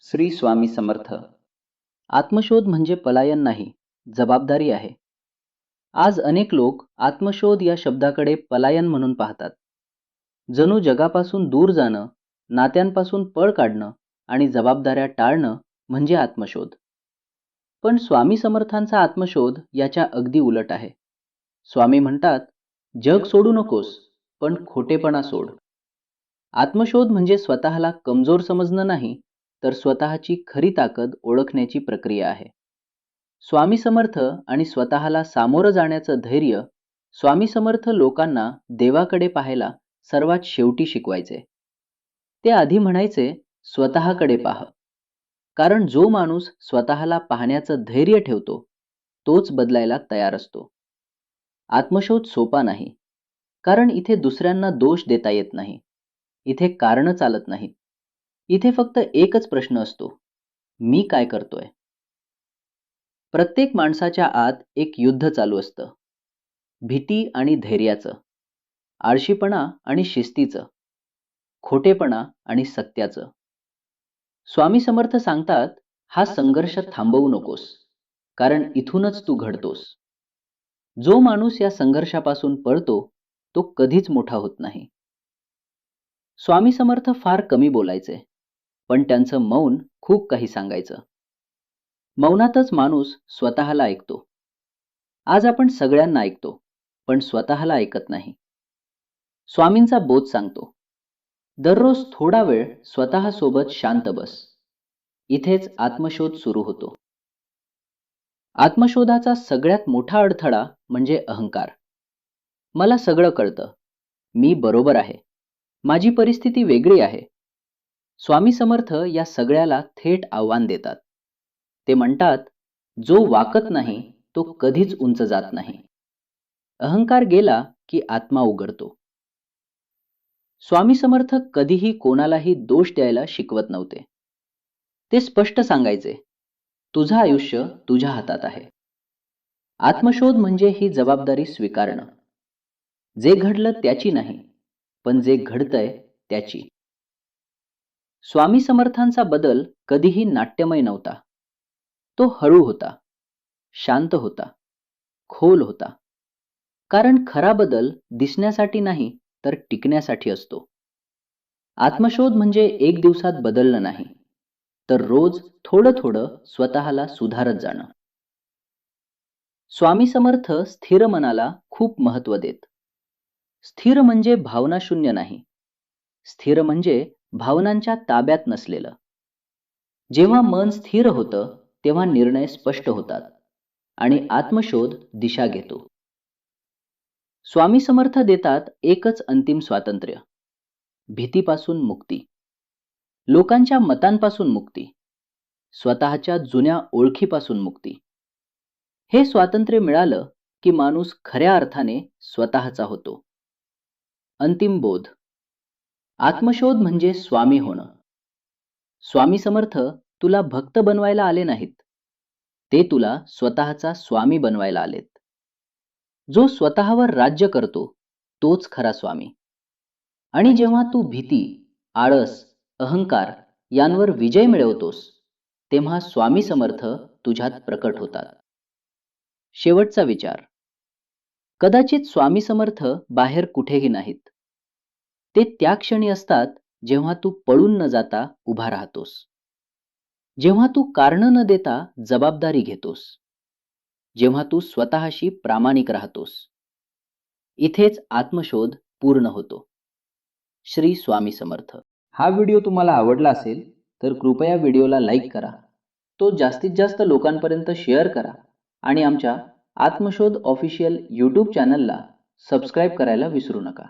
श्री स्वामी समर्थ. आत्मशोध म्हणजे पलायन नाही जबाबदारी आहे. आज अनेक लोक आत्मशोध या शब्दाकडे पलायन म्हणून पाहतात. जणू जगापासून दूर जाणं नात्यांपासून पळ काढणं आणि जबाबदाऱ्या टाळणं म्हणजे आत्मशोध. पण स्वामी समर्थांचा आत्मशोध याच्या अगदी उलट आहे. स्वामी म्हणतात जग सोडू नकोस पण खोटेपणा सोड. आत्मशोध म्हणजे स्वतःला कमजोर समजणं नाही तर स्वतःची खरी ताकद ओळखण्याची प्रक्रिया आहे. स्वामी समर्थ आणि स्वतःला सामोरं जाण्याचं धैर्य स्वामी समर्थ लोकांना देवाकडे पाहायला सर्वात शेवटी शिकवायचे. ते आधी म्हणायचे स्वतःकडे पाह. कारण जो माणूस स्वतःला पाहण्याचं धैर्य ठेवतो तोच बदलायला तयार असतो. आत्मशोध सोपा नाही. कारण इथे दुसऱ्यांना दोष देता येत नाही. इथे कारण चालत नाहीत. इथे फक्त एकच प्रश्न असतो. मी काय करतोय? प्रत्येक माणसाच्या आत एक युद्ध चालू असतं. भीती आणि धैर्याचं आळशीपणा आणि शिस्तीचं खोटेपणा आणि सत्याचं. स्वामी समर्थ सांगतात हा संघर्ष थांबवू नकोस कारण इथूनच तू घडतोस. जो माणूस या संघर्षापासून पळतो तो कधीच मोठा होत नाही. स्वामी समर्थ फार कमी बोलायचे. पण त्यांचं मौन खूप काही सांगायचं. मौनातच माणूस स्वतःला ऐकतो. आज आपण सगळ्यांना ऐकतो पण स्वतःला ऐकत नाही. स्वामींचा बोध सांगतो. दररोज थोडा वेळ स्वतःसोबत शांत बस. इथेच आत्मशोध सुरू होतो. आत्मशोधाचा सगळ्यात मोठा अडथळा म्हणजे अहंकार. मला सगळं कळतं. मी बरोबर आहे. माझी परिस्थिती वेगळी आहे. स्वामी समर्थ या सगळ्याला थेट आव्हान देतात. ते म्हणतात जो वाकत नाही तो कधीच उंच जात नाही. अहंकार गेला की आत्मा उघडतो. स्वामी समर्थ कधीही कोणालाही दोष द्यायला शिकवत नव्हते. ते स्पष्ट सांगायचे तुझं आयुष्य तुझ्या हातात आहे. आत्मशोध म्हणजे ही जबाबदारी स्वीकारणं. जे घडलं त्याची नाही पण जे घडतंय त्याची. स्वामी समर्थांचा बदल कधीही नाट्यमय नव्हता. तो हळू होता शांत होता खोल होता. कारण खरा बदल दिसण्यासाठी नाही तर टिकण्यासाठी असतो. आत्मशोध म्हणजे एक दिवसात बदलणं नाही तर रोज थोडं थोडं स्वतःला सुधारत जाणं. स्वामी समर्थ स्थिर मनाला खूप महत्त्व देत. स्थिर म्हणजे भावनाशून्य नाही. स्थिर म्हणजे भावनांच्या ताब्यात नसलेलं. जेव्हा मन स्थिर होतं तेव्हा निर्णय स्पष्ट होतात आणि आत्मशोध दिशा घेतो. स्वामी समर्थ देतात एकच अंतिम स्वातंत्र्य भीतीपासून मुक्ती. लोकांच्या मतांपासून मुक्ती. स्वतःच्या जुन्या ओळखीपासून मुक्ती. हे स्वातंत्र्य मिळालं की माणूस खऱ्या अर्थाने स्वतःचा होतो. अंतिम बोध. आत्मशोध म्हणजे स्वामी होणं. स्वामी समर्थ तुला भक्त बनवायला आले नाहीत. ते तुला स्वतःचा स्वामी बनवायला आलेत. जो स्वतःवर राज्य करतो तोच खरा स्वामी. आणि जेव्हा तू भीती आळस अहंकार यांवर विजय मिळवतोस तेव्हा स्वामी समर्थ तुझ्यात प्रकट होतात. शेवटचा विचार. कदाचित स्वामी समर्थ बाहेर कुठेही नाहीत. ते त्या क्षणी असतात जेव्हा तू पळून न जाता उभा राहतोस. जेव्हा तू कारण न देता जबाबदारी घेतोस. जेव्हा तू स्वतःशी प्रामाणिक राहतोस. इथेच आत्मशोध पूर्ण होतो. श्री स्वामी समर्थ. हा व्हिडिओ तुम्हाला आवडला असेल तर कृपया व्हिडिओला लाईक करा. तो जास्तीत जास्त लोकांपर्यंत शेअर करा आणि आमच्या आत्मशोध ऑफिशियल यूट्यूब चॅनलला सबस्क्राईब करायला विसरू नका.